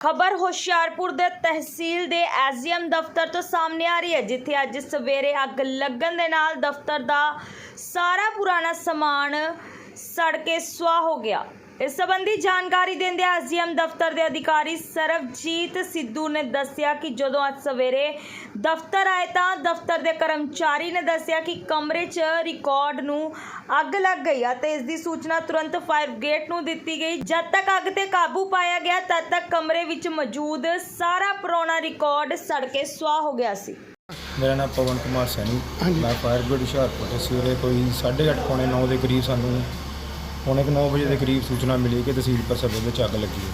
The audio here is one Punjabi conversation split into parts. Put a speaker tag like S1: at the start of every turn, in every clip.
S1: ਖਬਰ ਹੁਸ਼ਿਆਰਪੁਰ ਦੇ ਤਹਿਸੀਲ ਦੇ ਐਸਡੀਐਮ ਦਫ਼ਤਰ ਤੋਂ ਸਾਹਮਣੇ ਆ ਰਹੀ ਹੈ, ਜਿੱਥੇ ਅੱਜ ਸਵੇਰੇ ਅੱਗ ਲੱਗਣ ਦੇ ਨਾਲ ਦਫ਼ਤਰ ਦਾ ਸਾਰਾ ਪੁਰਾਣਾ ਸਮਾਨ ਸੜ ਕੇ ਸੁਆਹ ਹੋ ਗਿਆ। ਇਸ ਸੰਬੰਧੀ ਜਾਣਕਾਰੀ ਦਿੰਦੇ ਐਸਡੀਐਮ ਦਫ਼ਤਰ ਦੇ ਅਧਿਕਾਰੀ ਸਰਵਜੀਤ ਸਿੱਧੂ ਨੇ ਦੱਸਿਆ ਕਿ ਜਦੋਂ ਅੱਜ ਸਵੇਰੇ ਦਫ਼ਤਰ ਆਏ ਤਾਂ ਦਫ਼ਤਰ ਦੇ ਕਰਮਚਾਰੀ ਨੇ ਦੱਸਿਆ ਕਿ ਕਮਰੇ 'ਚ ਰਿਕਾਰਡ ਨੂੰ ਅੱਗ ਲੱਗ ਗਈ ਅਤੇ ਇਸ ਦੀ ਸੂਚਨਾ ਤੁਰੰਤ ਫਾਇਰ ਬ੍ਰਿਗੇਡ ਨੂੰ ਦਿੱਤੀ ਗਈ। ਜਦ ਤੱਕ ਅੱਗ ਤੇ ਕਾਬੂ ਪਾਇਆ ਗਿਆ ਤਦ ਤੱਕ ਕਮਰੇ ਵਿੱਚ ਮੌਜੂਦ ਸਾਰਾ ਪੁਰਾਣਾ ਰਿਕਾਰਡ ਸੜ ਕੇ ਸੁਆਹ ਹੋ ਗਿਆ ਸੀ।
S2: ਮੇਰਾ ਨਾਮ ਪਵਨ ਕੁਮਾਰ ਸੈਣੀ। ਮੈਂ ਫਾਇਰ ਬ੍ਰਿਗੇਡ ਹੁਸ਼ਿਆਰਪੁਰ ਤੋਂ। ਸਵੇਰੇ ਕੋਈ 8:30 ਪੌਣੇ 9 ਦੇ ਕਰੀਬ ਸਾਨੂੰ ਪੌਣੇ 9 ਵਜੇ ਦੇ ਕਰੀਬ ਸੂਚਨਾ ਮਿਲੀ ਕਿ ਤਹਿਸੀਲ ਪਰਸਬੇ ਵਿੱਚ ਅੱਗ ਲੱਗੀ ਹੈ।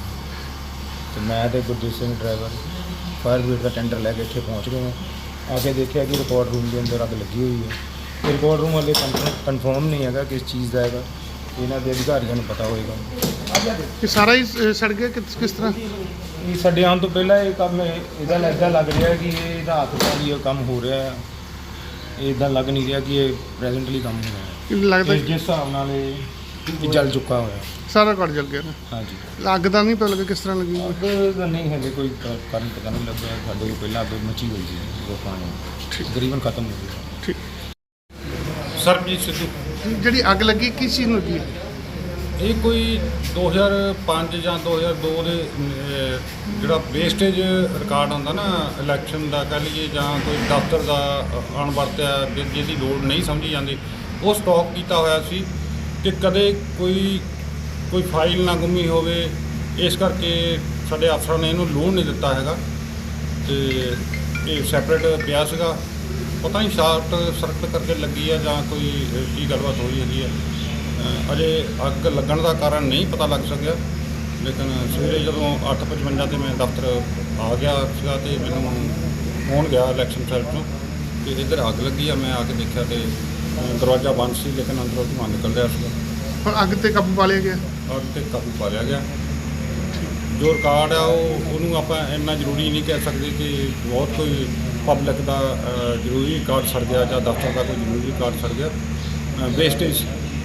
S2: ਤੇ ਮੈਂ ਤੇ Gurdeep Singh driver fire brigade ਦਾ ਟੈਂਡਰ ਲੈ ਕੇ ਇੱਥੇ ਪਹੁੰਚ ਗਏ ਹਾਂ। ਆ ਕੇ ਦੇਖਿਆ ਕਿ ਰਿਕਾਰਡ ਰੂਮ ਦੇ ਅੰਦਰ ਅੱਗ ਲੱਗੀ ਹੋਈ ਹੈ। ਰਿਕਾਰਡ ਰੂਮ ਵਾਲੇ ਕਨਫਰਮ ਨਹੀਂ ਹੈਗਾ ਕਿਸ ਚੀਜ਼ ਦਾ ਹੈਗਾ। ਇਹਨਾਂ ਦੇ ਅਧਿਕਾਰੀਆਂ ਨੂੰ ਪਤਾ ਹੋਏਗਾ।
S3: ਇਹ ਸਾਰਾ ਹੀ ਸੜ ਗਿਆ ਕਿਸ ਕਿਸ ਤਰ੍ਹਾਂ?
S2: ਇਹ ਸਾਡੇ ਆਉਣ ਤੋਂ ਪਹਿਲਾਂ ਇਹ ਕੰਮ ਇਹਦਾ ਲੱਗਦਾ ਲੱਗ ਰਿਹਾ ਕਿ ਇਹ ਰਾਤ ਦਾ ਹੀ ਇਹ ਕੰਮ ਹੋ ਰਿਹਾ ਹੈ। ਇਦਾਂ ਲੱਗ ਨਹੀਂ ਰਿਹਾ ਕਿ ਇਹ ਪ੍ਰੈਜ਼ੈਂਟਲੀ ਕੰਮ ਹੋ ਰਿਹਾ ਹੈ।
S3: ਲੱਗਦਾ
S2: ਜਿਸ ਹਿਸਾਬ ਨਾਲ ਇਹ ਇਹ ਜਲ ਚੁੱਕਾ ਹੋਇਆ।
S3: ਸਾਰਾ ਘੜ ਜਲ ਗਿਆ ਨਾ।
S2: ਹਾਂਜੀ।
S3: ਅੱਗ ਦਾ ਨਹੀਂ ਪਤਾ ਲੱਗਾ ਕਿਸ ਤਰ੍ਹਾਂ ਲੱਗੀ
S2: ਅੱਗ ਦਾ ਨਹੀਂ ਹਲੇ ਕੋਈ ਕ- ਕਾਰਨ ਪਤਾ ਨਹੀਂ ਲੱਗਿਆ। ਸਾਡੇ ਕੋਲ ਪਹਿਲਾਂ ਅੱਗ ਮਚੀ ਹੋਈ ਸੀ ਉਹ ਪਾਣੀ ਤਕਰੀਬਨ ਖਤਮ ਹੋ ਗਿਆ।
S3: ਠੀਕ।
S4: ਸਰਬਜੀਤ ਸਿੱਧੂ।
S3: ਜਿਹੜੀ ਅੱਗ ਲੱਗੀ ਕਿਸ ਚੀਜ਼ ਨੂੰ ਲੱਗੀ?
S4: ਇਹ ਕੋਈ 2005 ਜਾਂ 2002 ਦੇ ਅਹ, ਜਿਹੜਾ ਵੇਸਟੇਜ ਰਿਕਾਰਡ ਹੁੰਦਾ ਨਾ ਇਲੈਕਸ਼ਨ ਦਾ ਕਹਿ ਲਈਏ ਜਾਂ ਕੋਈ ਦਫ਼ਤਰ ਦਾ ਅ- ਅਣਵਰਤਿਆ ਜਿ- ਜਿਹਦੀ ਲੋੜ ਨਹੀਂ ਸਮਝੀ ਜਾਂਦੀ ਉਹ ਸਟਾਕ ਕੀਤਾ ਹੋਇਆ ਸੀ। ਕਿ ਕਦੇ ਕੋਈ ਕੋਈ ਫਾਈਲ ਨਾ ਗੁੰਮੀ ਹੋਵੇ, ਇਸ ਕਰਕੇ ਸਾਡੇ ਅਫਸਰਾਂ ਨੇ ਇਹਨੂੰ ਲੋਡ ਨਹੀਂ ਦਿੱਤਾ ਹੈਗਾ। ਤੇ ਇਹ ਸੈਪਰੇਟ ਪਿਆ ਸੀਗਾ। ਪਤਾ ਨਹੀਂ ਸ਼ਾਰਟ ਸਰਕਟ ਕਰਕੇ ਲੱਗੀ ਆ ਜਾਂ ਕੋਈ, ਕੀ ਗੱਲਬਾਤ ਹੋਈ ਹੈਗੀ ਆ। ਅਜੇ ਅੱਗ ਲੱਗਣ ਦਾ ਕਾਰਨ ਨਹੀਂ ਪਤਾ ਲੱਗ ਸਕਿਆ। ਲੇਕਿਨ ਸਵੇਰੇ ਜਦੋਂ 8:55 ਤੇ ਮੈਂ ਦਫ਼ਤਰ ਆ ਗਿਆ ਸੀਗਾ ਤੇ ਮੈਨੂੰ ਫੋਨ ਗਿਆ ਇਲੈਕਸ਼ਨ ਸੈਲ ਤੋਂ ਕਿ ਇੱਧਰ ਅੱਗ ਲੱਗੀ ਆ, ਮੈਂ ਆ ਕੇ ਦੇਖਿਆ ਤੇ ਦਰਵਾਜ਼ਾ ਬੰਦ ਸੀ ਲੇਕਿਨ ਅੰਦਰੋਂ ਧੂੰਆਂ ਨਿਕਲ ਰਿਹਾ ਸੀਗਾ।
S3: ਹੁਣ ਅੱਗ ਤੇ ਕਾਬੂ ਪਾ ਲਿਆ ਗਿਆ?
S4: ਅੱਗ ਤੇ ਕਾਬੂ ਪਾ ਲਿਆ ਗਿਆ। ਜੋ ਰਿਕਾਰਡ ਆ ਉਹ ਉਹਨੂੰ ਆਪਾਂ ਇੰਨਾ ਜ਼ਰੂਰੀ ਨਹੀਂ ਕਹਿ ਸਕਦੇ ਕਿ ਬਹੁਤ ਕੋਈ ਪਬਲਿਕ ਦਾ ਜ਼ਰੂਰੀ ਰਿਕਾਰਡ ਸੜ ਗਿਆ ਜਾਂ ਦਫ਼ਤਰ ਦਾ ਕੋਈ ਜ਼ਰੂਰੀ ਰਿਕਾਰਡ ਸੜ ਗਿਆ। ਵੇਸਟੇਜ